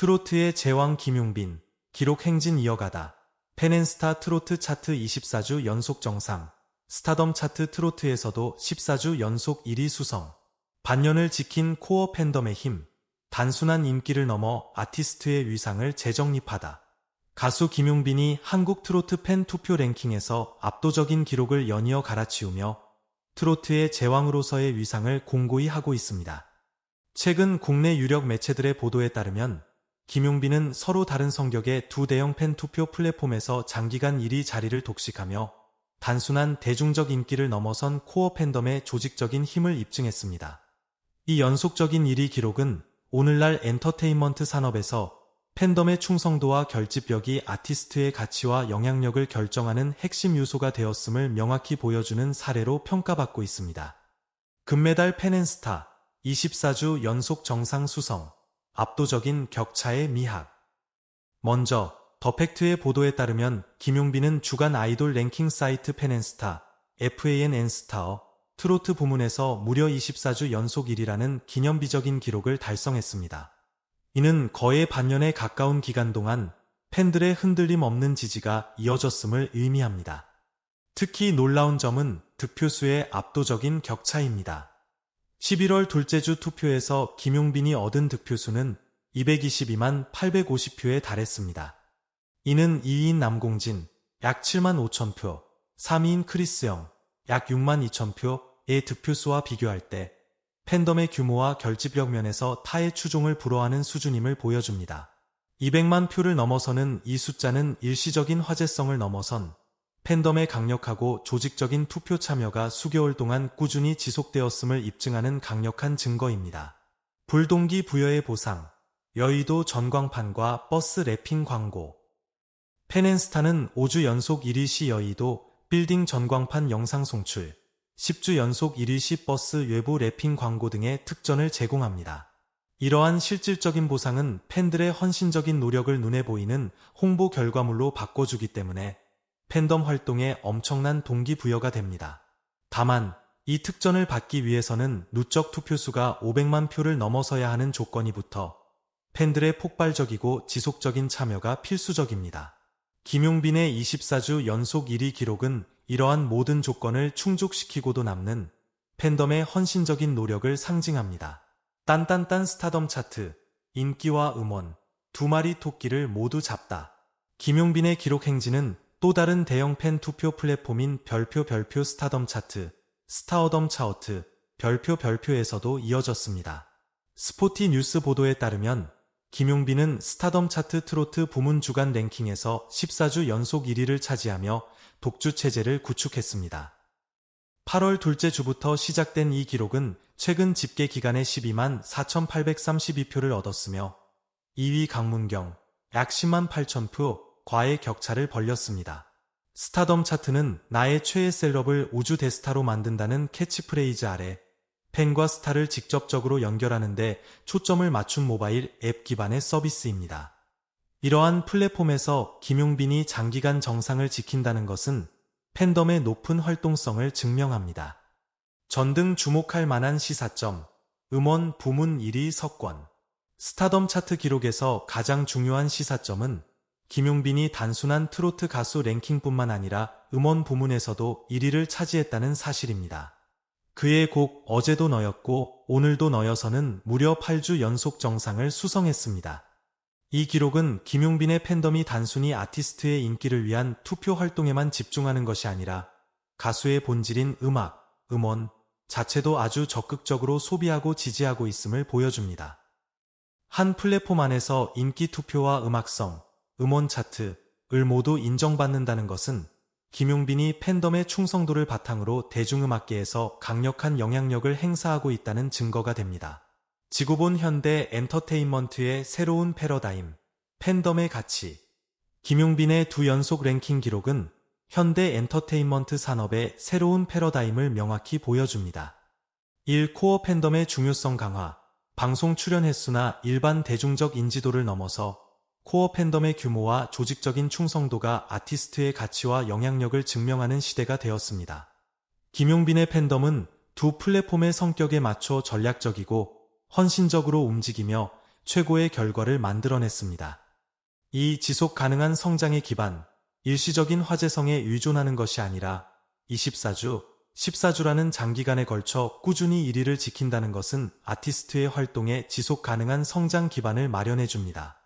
트로트의 제왕 김용빈, 기록 행진 이어가다. 펜앤스타 트로트 차트 24주 연속 정상. 스타덤 차트 트로트에서도 14주 연속 1위 수성. 반년을 지킨 코어 팬덤의 힘. 단순한 인기를 넘어 아티스트의 위상을 재정립하다. 가수 김용빈이 한국 트로트 팬 투표 랭킹에서 압도적인 기록을 연이어 갈아치우며 트로트의 제왕으로서의 위상을 공고히 하고 있습니다. 최근 국내 유력 매체들의 보도에 따르면 김용빈은 서로 다른 성격의 두 대형 팬 투표 플랫폼에서 장기간 1위 자리를 독식하며 단순한 대중적 인기를 넘어선 코어 팬덤의 조직적인 힘을 입증했습니다. 이 연속적인 1위 기록은 오늘날 엔터테인먼트 산업에서 팬덤의 충성도와 결집력이 아티스트의 가치와 영향력을 결정하는 핵심 요소가 되었음을 명확히 보여주는 사례로 평가받고 있습니다. 금메달 펜앤스타 24주 연속 정상 수성 압도적인 격차의 미학 먼저 더 팩트의 보도에 따르면 김용빈은 주간 아이돌 랭킹 사이트 펜앤스타 FANN스타어 트로트 부문에서 무려 24주 연속 1위라는 기념비적인 기록을 달성했습니다. 이는 거의 반년에 가까운 기간 동안 팬들의 흔들림 없는 지지가 이어졌음을 의미합니다. 특히 놀라운 점은 득표수의 압도적인 격차입니다. 11월 둘째 주 투표에서 김용빈이 얻은 득표수는 222만 850표에 달했습니다. 이는 2위인 남공진 약 7만 5천 표, 3위인 크리스영 약 6만 2천 표의 득표수와 비교할 때 팬덤의 규모와 결집력 면에서 타의 추종을 불허하는 수준임을 보여줍니다. 200만 표를 넘어서는 이 숫자는 일시적인 화제성을 넘어선 팬덤의 강력하고 조직적인 투표 참여가 수개월 동안 꾸준히 지속되었음을 입증하는 강력한 증거입니다. 불동기 부여의 보상, 여의도 전광판과 버스 랩핑 광고 펜앤스타는 5주 연속 1위 시 여의도 빌딩 전광판 영상 송출, 10주 연속 1위 시 버스 외부 랩핑 광고 등의 특전을 제공합니다. 이러한 실질적인 보상은 팬들의 헌신적인 노력을 눈에 보이는 홍보 결과물로 바꿔주기 때문에 팬덤 활동에 엄청난 동기부여가 됩니다. 다만 이 특전을 받기 위해서는 누적 투표수가 500만 표를 넘어서야 하는 조건이 붙어 팬들의 폭발적이고 지속적인 참여가 필수적입니다. 김용빈의 24주 연속 1위 기록은 이러한 모든 조건을 충족시키고도 남는 팬덤의 헌신적인 노력을 상징합니다. 딴딴딴 스타덤 차트, 인기와 음원, 두 마리 토끼를 모두 잡다. 김용빈의 기록 행진은 또 다른 대형 팬 투표 플랫폼인 별표 별표 스타덤 차트, 스타어덤 차어트, 별표 별표에서도 이어졌습니다. 스포티 뉴스 보도에 따르면 김용빈은 스타덤 차트 트로트 부문 주간 랭킹에서 14주 연속 1위를 차지하며 독주 체제를 구축했습니다. 8월 둘째 주부터 시작된 이 기록은 최근 집계 기간에 12만 4,832표를 얻었으며 2위 강문경 약 10만 8천 표 과의 격차를 벌렸습니다. 스타덤 차트는 나의 최애 셀럽을 우주 대스타로 만든다는 캐치프레이즈 아래 팬과 스타를 직접적으로 연결하는데 초점을 맞춘 모바일 앱 기반의 서비스입니다. 이러한 플랫폼에서 김용빈이 장기간 정상을 지킨다는 것은 팬덤의 높은 활동성을 증명합니다. 전등 주목할 만한 시사점, 음원 부문 1위 석권, 스타덤 차트 기록에서 가장 중요한 시사점은 김용빈이 단순한 트로트 가수 랭킹뿐만 아니라 음원 부문에서도 1위를 차지했다는 사실입니다. 그의 곡 어제도 너였고 오늘도 너여서는 무려 8주 연속 정상을 수성했습니다. 이 기록은 김용빈의 팬덤이 단순히 아티스트의 인기를 위한 투표 활동에만 집중하는 것이 아니라 가수의 본질인 음악, 음원 자체도 아주 적극적으로 소비하고 지지하고 있음을 보여줍니다. 한 플랫폼 안에서 인기 투표와 음악성, 음원 차트을 모두 인정받는다는 것은 김용빈이 팬덤의 충성도를 바탕으로 대중음악계에서 강력한 영향력을 행사하고 있다는 증거가 됩니다. 지구본 현대 엔터테인먼트의 새로운 패러다임, 팬덤의 가치. 김용빈의 두 연속 랭킹 기록은 현대 엔터테인먼트 산업의 새로운 패러다임을 명확히 보여줍니다. 1. 코어 팬덤의 중요성 강화, 방송 출연 횟수나 일반 대중적 인지도를 넘어서 코어 팬덤의 규모와 조직적인 충성도가 아티스트의 가치와 영향력을 증명하는 시대가 되었습니다. 김용빈의 팬덤은 두 플랫폼의 성격에 맞춰 전략적이고 헌신적으로 움직이며 최고의 결과를 만들어냈습니다. 이 지속 가능한 성장의 기반, 일시적인 화제성에 의존하는 것이 아니라 24주, 14주라는 장기간에 걸쳐 꾸준히 1위를 지킨다는 것은 아티스트의 활동에 지속 가능한 성장 기반을 마련해 줍니다.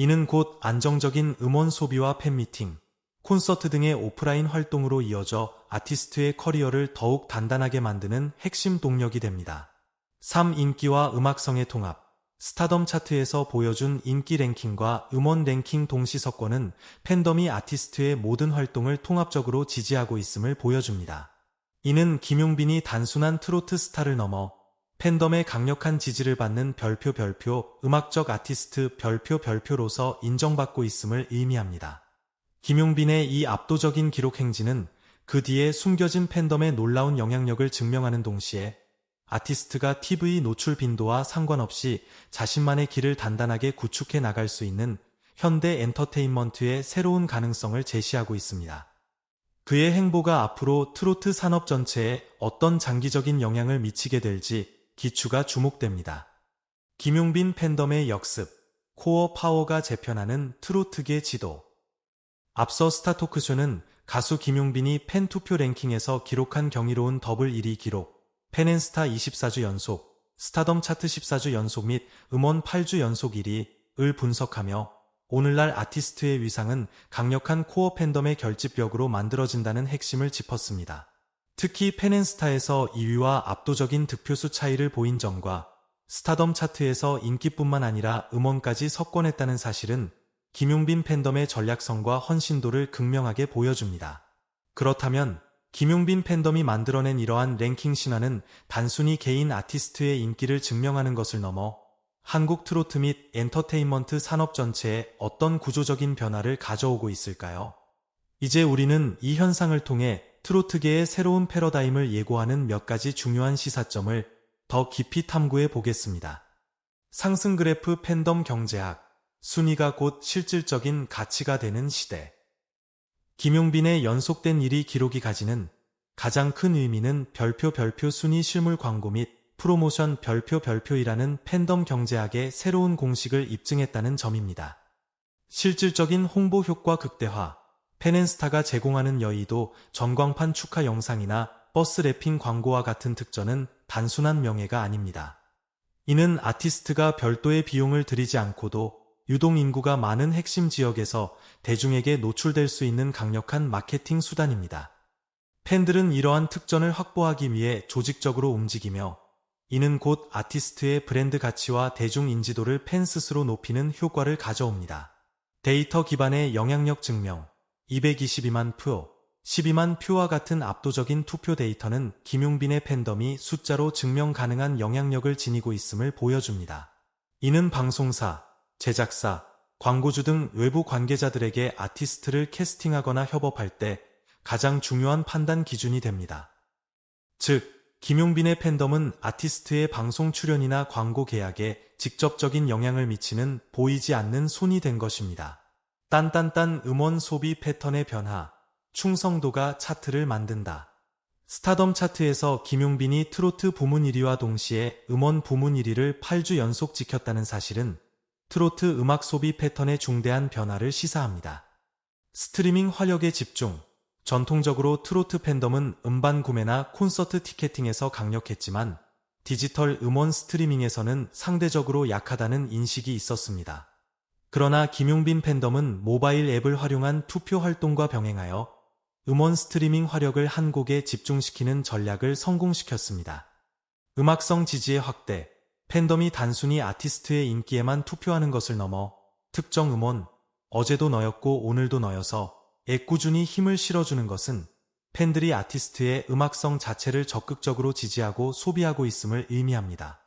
이는 곧 안정적인 음원 소비와 팬미팅, 콘서트 등의 오프라인 활동으로 이어져 아티스트의 커리어를 더욱 단단하게 만드는 핵심 동력이 됩니다. 3. 인기와 음악성의 통합 스타덤 차트에서 보여준 인기 랭킹과 음원 랭킹 동시 석권은 팬덤이 아티스트의 모든 활동을 통합적으로 지지하고 있음을 보여줍니다. 이는 김용빈이 단순한 트로트 스타를 넘어 팬덤의 강력한 지지를 받는 별표 별표 음악적 아티스트 별표 별표로서 인정받고 있음을 의미합니다. 김용빈의 이 압도적인 기록 행진은 그 뒤에 숨겨진 팬덤의 놀라운 영향력을 증명하는 동시에 아티스트가 TV 노출 빈도와 상관없이 자신만의 길을 단단하게 구축해 나갈 수 있는 현대 엔터테인먼트의 새로운 가능성을 제시하고 있습니다. 그의 행보가 앞으로 트로트 산업 전체에 어떤 장기적인 영향을 미치게 될지 기추가 주목됩니다. 김용빈 팬덤의 역습, 코어 파워가 재편하는 트로트계 지도. 앞서 스타토크쇼는 가수 김용빈이 팬 투표 랭킹에서 기록한 경이로운 더블 1위 기록, 팬앤스타 24주 연속, 스타덤 차트 14주 연속 및 음원 8주 연속 1위을 분석하며 오늘날 아티스트의 위상은 강력한 코어 팬덤의 결집력으로 만들어진다는 핵심을 짚었습니다. 특히 팬앤스타에서 2위와 압도적인 득표수 차이를 보인 점과 스타덤 차트에서 인기뿐만 아니라 음원까지 석권했다는 사실은 김용빈 팬덤의 전략성과 헌신도를 극명하게 보여줍니다. 그렇다면 김용빈 팬덤이 만들어낸 이러한 랭킹 신화는 단순히 개인 아티스트의 인기를 증명하는 것을 넘어 한국 트로트 및 엔터테인먼트 산업 전체에 어떤 구조적인 변화를 가져오고 있을까요? 이제 우리는 이 현상을 통해 트로트계의 새로운 패러다임을 예고하는 몇 가지 중요한 시사점을 더 깊이 탐구해 보겠습니다. 상승 그래프 팬덤 경제학, 순위가 곧 실질적인 가치가 되는 시대. 김용빈의 연속된 1위 기록이 가지는 가장 큰 의미는 별표 별표 순위 실물 광고 및 프로모션 별표 별표이라는 팬덤 경제학의 새로운 공식을 입증했다는 점입니다. 실질적인 홍보 효과 극대화, 펜앤스타가 제공하는 여의도 전광판 축하 영상이나 버스 랩핑 광고와 같은 특전은 단순한 명예가 아닙니다. 이는 아티스트가 별도의 비용을 들이지 않고도 유동 인구가 많은 핵심 지역에서 대중에게 노출될 수 있는 강력한 마케팅 수단입니다. 팬들은 이러한 특전을 확보하기 위해 조직적으로 움직이며 이는 곧 아티스트의 브랜드 가치와 대중 인지도를 팬 스스로 높이는 효과를 가져옵니다. 데이터 기반의 영향력 증명 222만 표, 12만 표와 같은 압도적인 투표 데이터는 김용빈의 팬덤이 숫자로 증명 가능한 영향력을 지니고 있음을 보여줍니다. 이는 방송사, 제작사, 광고주 등 외부 관계자들에게 아티스트를 캐스팅하거나 협업할 때 가장 중요한 판단 기준이 됩니다. 즉, 김용빈의 팬덤은 아티스트의 방송 출연이나 광고 계약에 직접적인 영향을 미치는 보이지 않는 손이 된 것입니다. 딴딴딴 음원 소비 패턴의 변화, 충성도가 차트를 만든다. 스타덤 차트에서 김용빈이 트로트 부문 1위와 동시에 음원 부문 1위를 8주 연속 지켰다는 사실은 트로트 음악 소비 패턴의 중대한 변화를 시사합니다. 스트리밍 화력의 집중 전통적으로 트로트 팬덤은 음반 구매나 콘서트 티켓팅에서 강력했지만 디지털 음원 스트리밍에서는 상대적으로 약하다는 인식이 있었습니다. 그러나 김용빈 팬덤은 모바일 앱을 활용한 투표 활동과 병행하여 음원 스트리밍 화력을 한 곡에 집중시키는 전략을 성공시켰습니다. 음악성 지지의 확대, 팬덤이 단순히 아티스트의 인기에만 투표하는 것을 넘어 특정 음원, 어제도 너였고 오늘도 너여서 애꾸준히 힘을 실어주는 것은 팬들이 아티스트의 음악성 자체를 적극적으로 지지하고 소비하고 있음을 의미합니다.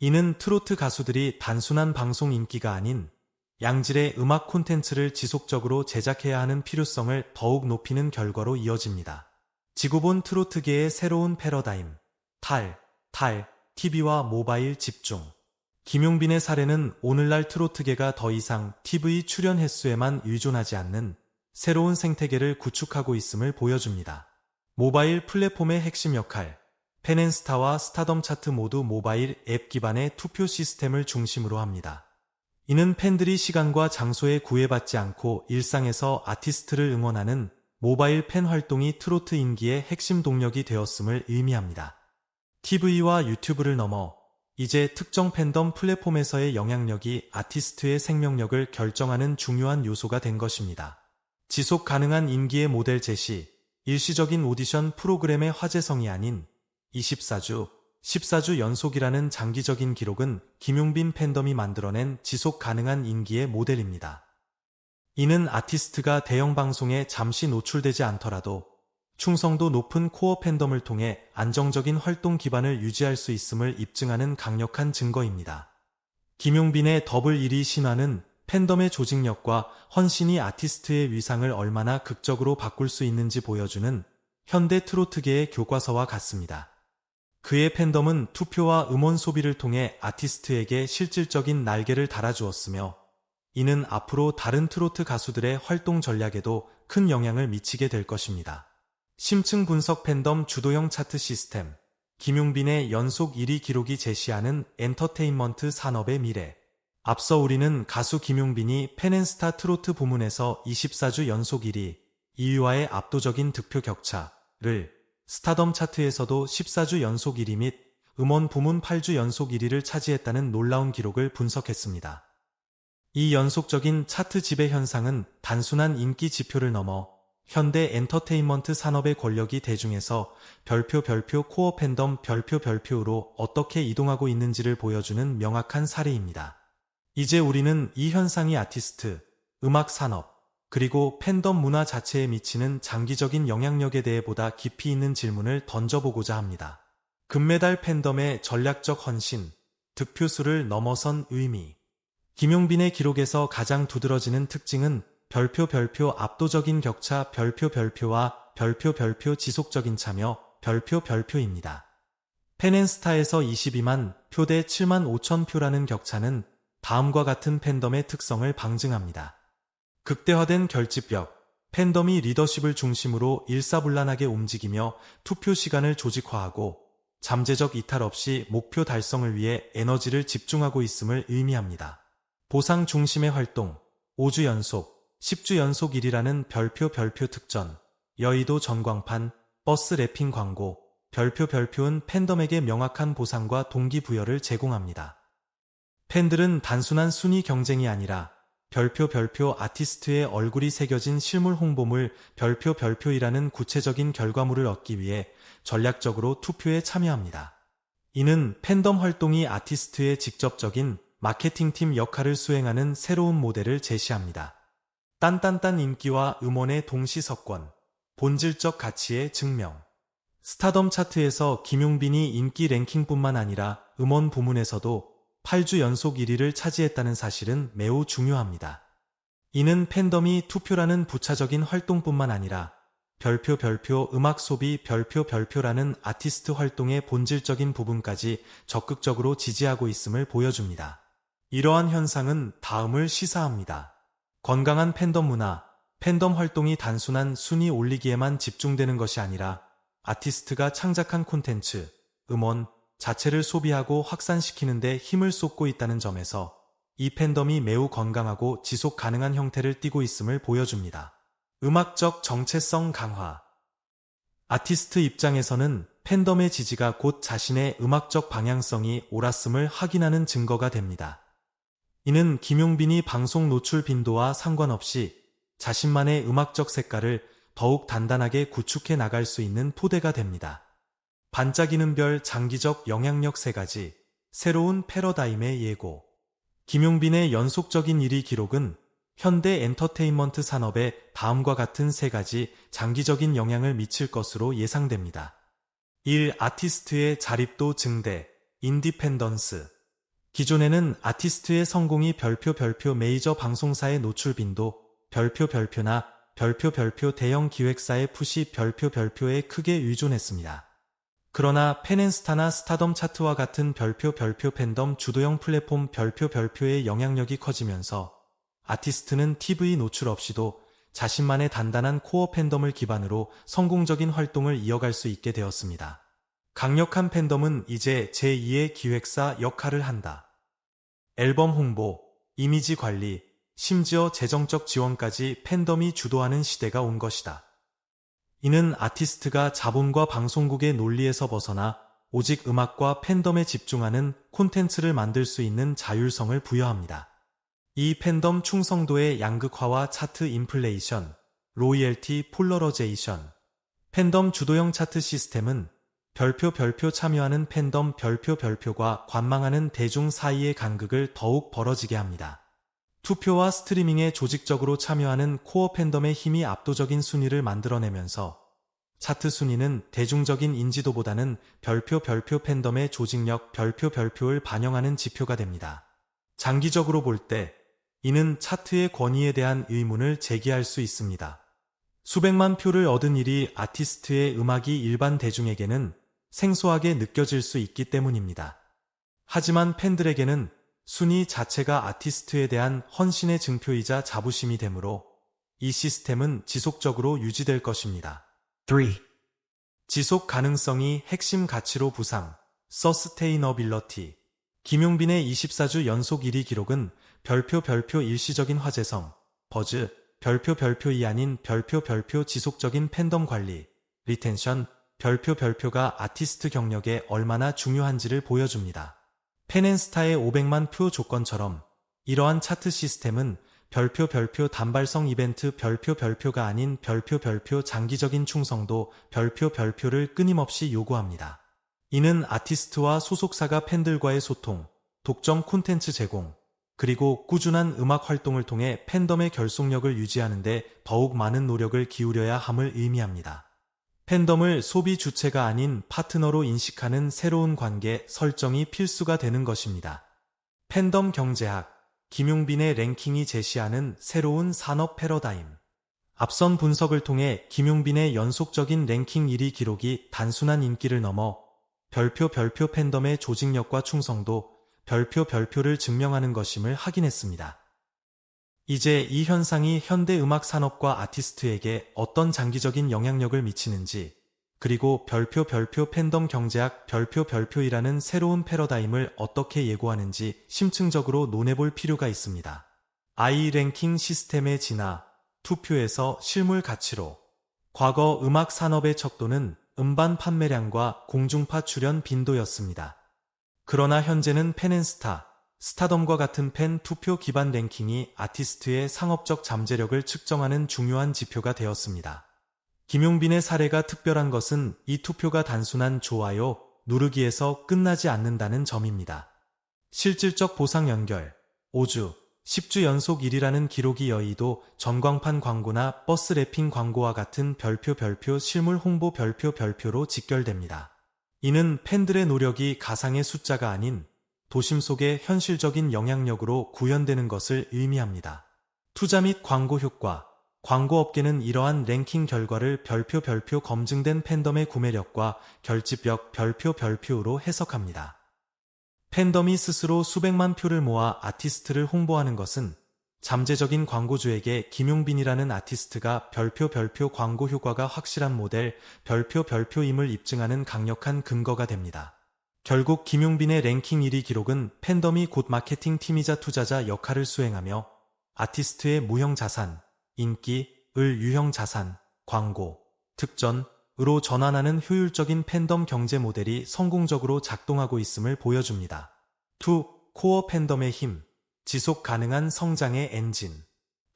이는 트로트 가수들이 단순한 방송 인기가 아닌 양질의 음악 콘텐츠를 지속적으로 제작해야 하는 필요성을 더욱 높이는 결과로 이어집니다. 지구본 트로트계의 새로운 패러다임, 탈, 탈, TV와 모바일 집중. 김용빈의 사례는 오늘날 트로트계가 더 이상 TV 출연 횟수에만 의존하지 않는 새로운 생태계를 구축하고 있음을 보여줍니다. 모바일 플랫폼의 핵심 역할, 페넨스타와 스타덤 차트 모두 모바일 앱 기반의 투표 시스템을 중심으로 합니다. 이는 팬들이 시간과 장소에 구애받지 않고 일상에서 아티스트를 응원하는 모바일 팬 활동이 트로트 인기의 핵심 동력이 되었음을 의미합니다. TV와 유튜브를 넘어 이제 특정 팬덤 플랫폼에서의 영향력이 아티스트의 생명력을 결정하는 중요한 요소가 된 것입니다. 지속 가능한 인기의 모델 제시, 일시적인 오디션 프로그램의 화제성이 아닌 24주, 14주 연속이라는 장기적인 기록은 김용빈 팬덤이 만들어낸 지속 가능한 인기의 모델입니다. 이는 아티스트가 대형 방송에 잠시 노출되지 않더라도 충성도 높은 코어 팬덤을 통해 안정적인 활동 기반을 유지할 수 있음을 입증하는 강력한 증거입니다. 김용빈의 더블 1위 신화는 팬덤의 조직력과 헌신이 아티스트의 위상을 얼마나 극적으로 바꿀 수 있는지 보여주는 현대 트로트계의 교과서와 같습니다. 그의 팬덤은 투표와 음원 소비를 통해 아티스트에게 실질적인 날개를 달아주었으며 이는 앞으로 다른 트로트 가수들의 활동 전략에도 큰 영향을 미치게 될 것입니다. 심층 분석 팬덤 주도형 차트 시스템 김용빈의 연속 1위 기록이 제시하는 엔터테인먼트 산업의 미래 앞서 우리는 가수 김용빈이 팬앤스타 트로트 부문에서 24주 연속 1위, 2위와의 압도적인 득표 격차를 스타덤 차트에서도 14주 연속 1위 및 음원 부문 8주 연속 1위를 차지했다는 놀라운 기록을 분석했습니다. 이 연속적인 차트 지배 현상은 단순한 인기 지표를 넘어 현대 엔터테인먼트 산업의 권력이 대중에서 별표 별표 코어 팬덤 별표 별표로 어떻게 이동하고 있는지를 보여주는 명확한 사례입니다. 이제 우리는 이 현상이 아티스트, 음악 산업, 그리고 팬덤 문화 자체에 미치는 장기적인 영향력에 대해 보다 깊이 있는 질문을 던져보고자 합니다. 금메달 팬덤의 전략적 헌신, 득표수를 넘어선 의미. 김용빈의 기록에서 가장 두드러지는 특징은 별표 별표 압도적인 격차 별표 별표와 별표 별표 지속적인 참여 별표 별표입니다. 팬앤스타에서 22만 표 대 7만 5천 표라는 격차는 다음과 같은 팬덤의 특성을 방증합니다. 극대화된 결집력, 팬덤이 리더십을 중심으로 일사불란하게 움직이며 투표 시간을 조직화하고 잠재적 이탈 없이 목표 달성을 위해 에너지를 집중하고 있음을 의미합니다. 보상 중심의 활동, 5주 연속, 10주 연속 1이라는 별표 별표 특전, 여의도 전광판, 버스 랩핑 광고, 별표 별표는 팬덤에게 명확한 보상과 동기부여를 제공합니다. 팬들은 단순한 순위 경쟁이 아니라 별표 별표 아티스트의 얼굴이 새겨진 실물 홍보물 별표 별표이라는 구체적인 결과물을 얻기 위해 전략적으로 투표에 참여합니다. 이는 팬덤 활동이 아티스트의 직접적인 마케팅팀 역할을 수행하는 새로운 모델을 제시합니다. 딴딴딴 인기와 음원의 동시 석권, 본질적 가치의 증명. 스타덤 차트에서 김용빈이 인기 랭킹뿐만 아니라 음원 부문에서도 8주 연속 1위를 차지했다는 사실은 매우 중요합니다. 이는 팬덤이 투표라는 부차적인 활동뿐만 아니라 별표 별표 음악 소비 별표 별표라는 아티스트 활동의 본질적인 부분까지 적극적으로 지지하고 있음을 보여줍니다. 이러한 현상은 다음을 시사합니다. 건강한 팬덤 문화, 팬덤 활동이 단순한 순위 올리기에만 집중되는 것이 아니라 아티스트가 창작한 콘텐츠, 음원, 자체를 소비하고 확산시키는 데 힘을 쏟고 있다는 점에서 이 팬덤이 매우 건강하고 지속 가능한 형태를 띠고 있음을 보여줍니다. 음악적 정체성 강화 아티스트 입장에서는 팬덤의 지지가 곧 자신의 음악적 방향성이 옳았음을 확인하는 증거가 됩니다. 이는 김용빈이 방송 노출 빈도와 상관없이 자신만의 음악적 색깔을 더욱 단단하게 구축해 나갈 수 있는 토대가 됩니다. 반짝이는 별 장기적 영향력 세 가지, 새로운 패러다임의 예고. 김용빈의 연속적인 1위 기록은 현대 엔터테인먼트 산업에 다음과 같은 세 가지 장기적인 영향을 미칠 것으로 예상됩니다. 1. 아티스트의 자립도 증대, 인디펜던스. 기존에는 아티스트의 성공이 별표 별표 메이저 방송사의 노출 빈도, 별표 별표나 별표 별표 대형 기획사의 푸시 별표 별표에 크게 의존했습니다. 그러나 펜앤스타나 스타덤 차트와 같은 별표 별표 팬덤 주도형 플랫폼 별표 별표의 영향력이 커지면서 아티스트는 TV 노출 없이도 자신만의 단단한 코어 팬덤을 기반으로 성공적인 활동을 이어갈 수 있게 되었습니다. 강력한 팬덤은 이제 제2의 기획사 역할을 한다. 앨범 홍보, 이미지 관리, 심지어 재정적 지원까지 팬덤이 주도하는 시대가 온 것이다. 이는 아티스트가 자본과 방송국의 논리에서 벗어나 오직 음악과 팬덤에 집중하는 콘텐츠를 만들 수 있는 자율성을 부여합니다. 이 팬덤 충성도의 양극화와 차트 인플레이션, 로이얼티 폴러러제이션, 팬덤 주도형 차트 시스템은 별표 별표 참여하는 팬덤 별표 별표가 관망하는 대중 사이의 간극을 더욱 벌어지게 합니다. 투표와 스트리밍에 조직적으로 참여하는 코어 팬덤의 힘이 압도적인 순위를 만들어내면서 차트 순위는 대중적인 인지도보다는 별표 별표 팬덤의 조직력 별표 별표를 반영하는 지표가 됩니다. 장기적으로 볼 때 이는 차트의 권위에 대한 의문을 제기할 수 있습니다. 수백만 표를 얻은 일이 아티스트의 음악이 일반 대중에게는 생소하게 느껴질 수 있기 때문입니다. 하지만 팬들에게는 순위 자체가 아티스트에 대한 헌신의 증표이자 자부심이 되므로 이 시스템은 지속적으로 유지될 것입니다. 3. 지속 가능성이 핵심 가치로 부상, 서스테이너빌러티. 김용빈의 24주 연속 1위 기록은 별표 별표 일시적인 화제성, 버즈, 별표 별표이 아닌 별표 별표 지속적인 팬덤 관리, 리텐션, 별표 별표가 아티스트 경력에 얼마나 중요한지를 보여줍니다. 펜앤스타의 500만 표 조건처럼 이러한 차트 시스템은 별표 별표 단발성 이벤트 별표 별표가 아닌 별표 별표 장기적인 충성도 별표 별표를 끊임없이 요구합니다. 이는 아티스트와 소속사가 팬들과의 소통, 독점 콘텐츠 제공, 그리고 꾸준한 음악 활동을 통해 팬덤의 결속력을 유지하는 데 더욱 많은 노력을 기울여야 함을 의미합니다. 팬덤을 소비 주체가 아닌 파트너로 인식하는 새로운 관계 설정이 필수가 되는 것입니다. 팬덤 경제학, 김용빈의 랭킹이 제시하는 새로운 산업 패러다임. 앞선 분석을 통해 김용빈의 연속적인 랭킹 1위 기록이 단순한 인기를 넘어 별표 별표 팬덤의 조직력과 충성도, 별표 별표를 증명하는 것임을 확인했습니다. 이제 이 현상이 현대 음악 산업과 아티스트에게 어떤 장기적인 영향력을 미치는지, 그리고 별표 별표 팬덤 경제학 별표 별표이라는 새로운 패러다임을 어떻게 예고하는지 심층적으로 논해볼 필요가 있습니다. 아이 랭킹 시스템의 진화, 투표에서 실물 가치로 과거 음악 산업의 척도는 음반 판매량과 공중파 출연 빈도였습니다. 그러나 현재는 펜앤스타, 스타덤과 같은 팬 투표 기반 랭킹이 아티스트의 상업적 잠재력을 측정하는 중요한 지표가 되었습니다. 김용빈의 사례가 특별한 것은 이 투표가 단순한 좋아요, 누르기에서 끝나지 않는다는 점입니다. 실질적 보상 연결, 5주, 10주 연속 1위라는 기록이 여의도 전광판 광고나 버스 랩핑 광고와 같은 별표 별표 실물 홍보 별표 별표로 직결됩니다. 이는 팬들의 노력이 가상의 숫자가 아닌 도심 속의 현실적인 영향력으로 구현되는 것을 의미합니다. 투자 및 광고 효과 광고업계는 이러한 랭킹 결과를 별표 별표 검증된 팬덤의 구매력과 결집력 별표 별표로 해석합니다. 팬덤이 스스로 수백만 표를 모아 아티스트를 홍보하는 것은 잠재적인 광고주에게 김용빈이라는 아티스트가 별표 별표 광고 효과가 확실한 모델 별표 별표임을 입증하는 강력한 근거가 됩니다. 결국 김용빈의 랭킹 1위 기록은 팬덤이 곧 마케팅 팀이자 투자자 역할을 수행하며 아티스트의 무형 자산, 인기, 을 유형 자산, 광고, 특전으로 전환하는 효율적인 팬덤 경제 모델이 성공적으로 작동하고 있음을 보여줍니다. 2. 코어 팬덤의 힘, 지속 가능한 성장의 엔진.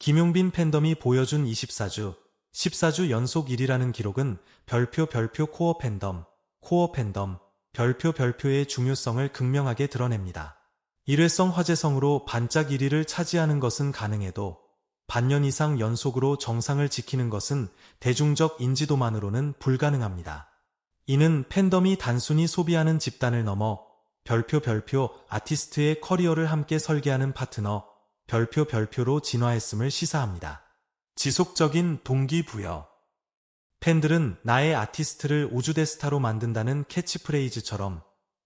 김용빈 팬덤이 보여준 24주, 14주 연속 1위라는 기록은 별표 별표 코어 팬덤, 코어 팬덤, 별표 별표의 중요성을 극명하게 드러냅니다. 일회성 화제성으로 반짝 1위를 차지하는 것은 가능해도 반년 이상 연속으로 정상을 지키는 것은 대중적 인지도만으로는 불가능합니다. 이는 팬덤이 단순히 소비하는 집단을 넘어 별표 별표 아티스트의 커리어를 함께 설계하는 파트너 별표 별표로 진화했음을 시사합니다. 지속적인 동기부여 팬들은 나의 아티스트를 우주대 스타로 만든다는 캐치프레이즈처럼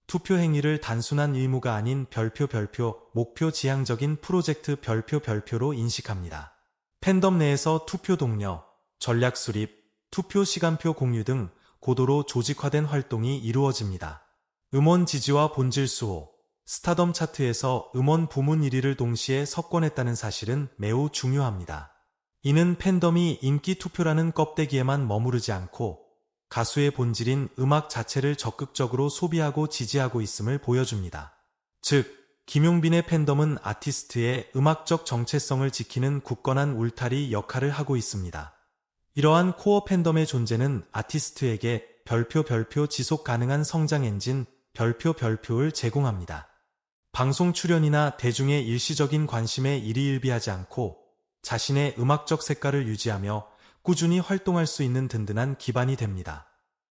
투표 행위를 단순한 의무가 아닌 별표 별표, 목표 지향적인 프로젝트 별표 별표로 인식합니다. 팬덤 내에서 투표 동료, 전략 수립, 투표 시간표 공유 등 고도로 조직화된 활동이 이루어집니다. 음원 지지와 본질 수호. 스타덤 차트에서 음원 부문 1위를 동시에 석권했다는 사실은 매우 중요합니다. 이는 팬덤이 인기 투표라는 껍데기에만 머무르지 않고 가수의 본질인 음악 자체를 적극적으로 소비하고 지지하고 있음을 보여줍니다. 즉, 김용빈의 팬덤은 아티스트의 음악적 정체성을 지키는 굳건한 울타리 역할을 하고 있습니다. 이러한 코어 팬덤의 존재는 아티스트에게 별표 별표 지속 가능한 성장 엔진 별표 별표를 제공합니다. 방송 출연이나 대중의 일시적인 관심에 일희일비하지 않고 자신의 음악적 색깔을 유지하며 꾸준히 활동할 수 있는 든든한 기반이 됩니다.